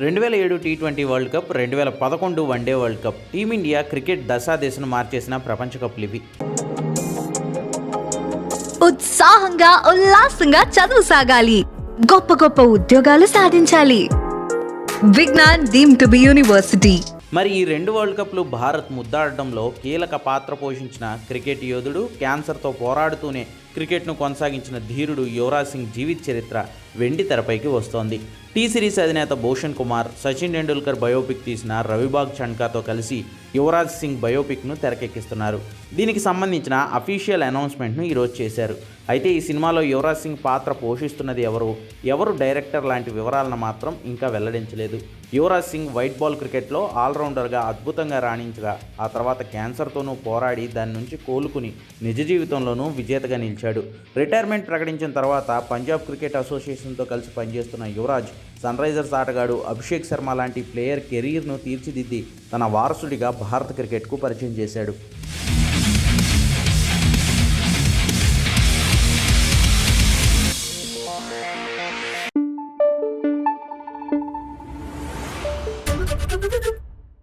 రెండు వేల ఏడు టీ ట్వంటీ వరల్డ్ కప్ రెండు వేల పదకొండు one day world cup team India cricket దశాదేశను మార్చేసిన ప్రపంచ కప్లు ఇవి ఉత్సాహంగా ఉల్లాసంగా చదువు సాగాలి. గొప్ప గొప్ప ఉద్యోగాలు సాధించాలి. Vignan deemed to be university. మరి ఈ రెండు వరల్డ్ కప్లు భారత్ ముద్దాడడంలో కీలక పాత్ర పోషించిన క్రికెట్ యోధుడు క్యాన్సర్తో పోరాడుతూనే క్రికెట్ను కొనసాగించిన ధీరుడు యువరాజ్ సింగ్ జీవిత చరిత్ర వెండి తెరపైకి వస్తోంది. టీ సిరీస్ అధినేత భూషణ్ కుమార్ సచిన్ టెండూల్కర్ బయోపిక్ తీసిన రవిబాగ్ చండ్కాతో కలిసి యువరాజ్ సింగ్ బయోపిక్ను తెరకెక్కిస్తున్నారు. దీనికి సంబంధించిన అఫీషియల్ అనౌన్స్మెంట్ను ఈరోజు చేశారు. అయితే ఈ సినిమాలో యువరాజ్ సింగ్ పాత్ర పోషిస్తున్నది ఎవరు? ఎవరు డైరెక్టర్ లాంటి వివరాలను మాత్రం ఇంకా వెల్లడించలేదు. యువరాజ్ సింగ్ వైట్ బాల్ క్రికెట్లో ఆల్రౌండర్గా అద్భుతంగా రాణించగా ఆ తర్వాత క్యాన్సర్తోనూ పోరాడి దాని నుంచి కోలుకుని నిజ జీవితంలోనూ విజేతగా నిలిచాడు. రిటైర్మెంట్ ప్రకటించిన తర్వాత పంజాబ్ క్రికెట్ అసోసియేషన్తో కలిసి పనిచేస్తున్న యువరాజ్ సన్ రైజర్స్ ఆటగాడు అభిషేక్ శర్మ లాంటి ప్లేయర్ కెరీర్ను తీర్చిదిద్ది తన వారసుడిగా భారత క్రికెట్కు పరిచయం చేశాడు.